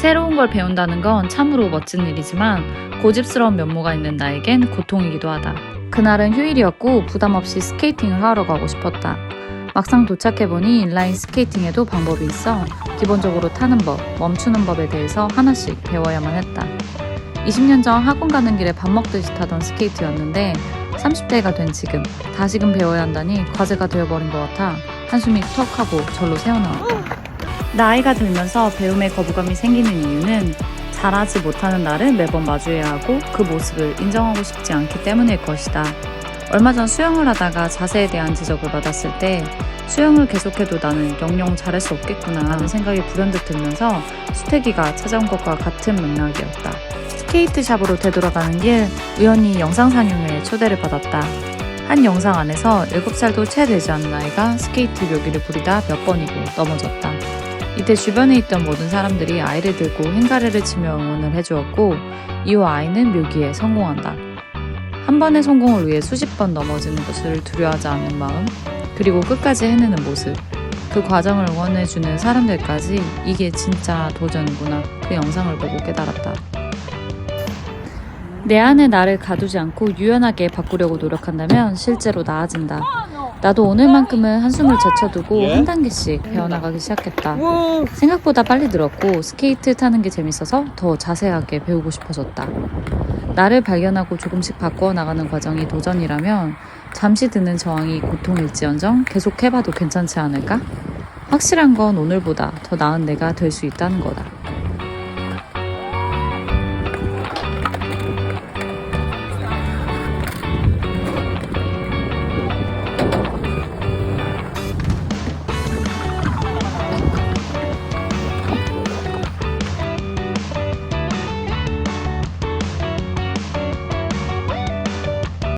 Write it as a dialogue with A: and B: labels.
A: 새로운 걸 배운다는 건 참으로 멋진 일이지만 고집스러운 면모가 있는 나에겐 고통이기도 하다. 그날은 휴일이었고 부담 없이 스케이팅을 하러 가고 싶었다. 막상 도착해보니 인라인 스케이팅에도 방법이 있어 기본적으로 타는 법, 멈추는 법에 대해서 하나씩 배워야만 했다. 20년 전 학원 가는 길에 밥 먹듯이 타던 스케이트였는데 30대가 된 지금 다시금 배워야 한다니 과제가 되어버린 것 같아 한숨이 턱 하고 절로 새어나왔다. 나이가 들면서 배움에 거부감이 생기는 이유는 잘하지 못하는 나를 매번 마주해야 하고 그 모습을 인정하고 싶지 않기 때문일 것이다. 얼마 전 수영을 하다가 자세에 대한 지적을 받았을 때 수영을 계속해도 나는 영영 잘할 수 없겠구나 하는 생각이 불현듯 들면서 수태기가 찾아온 것과 같은 맥락이었다. 스케이트 샵으로 되돌아가는 길 우연히 영상 상영회에 초대를 받았다. 한 영상 안에서 7살도 채 되지 않은 아이가 스케이트 묘기를 부리다 몇 번이고 넘어졌다. 이때 주변에 있던 모든 사람들이 아이를 들고 행가래를 치며 응원을 해주었고 이후 아이는 묘기에 성공한다. 한 번의 성공을 위해 수십 번 넘어지는 것을 두려워하지 않는 마음, 그리고 끝까지 해내는 모습, 그 과정을 응원해주는 사람들까지 이게 진짜 도전이구나 그 영상을 보고 깨달았다. 내 안에 나를 가두지 않고 유연하게 바꾸려고 노력한다면 실제로 나아진다. 나도 오늘만큼은 한숨을 제쳐두고
B: 예?
A: 한 단계씩 배워나가기 시작했다. 생각보다 빨리 늘었고 스케이트 타는 게 재밌어서 더 자세하게 배우고 싶어졌다. 나를 발견하고 조금씩 바꾸어 나가는 과정이 도전이라면 잠시 드는 저항이 고통일지언정 계속 해봐도 괜찮지 않을까? 확실한 건 오늘보다 더 나은 내가 될 수 있다는 거다.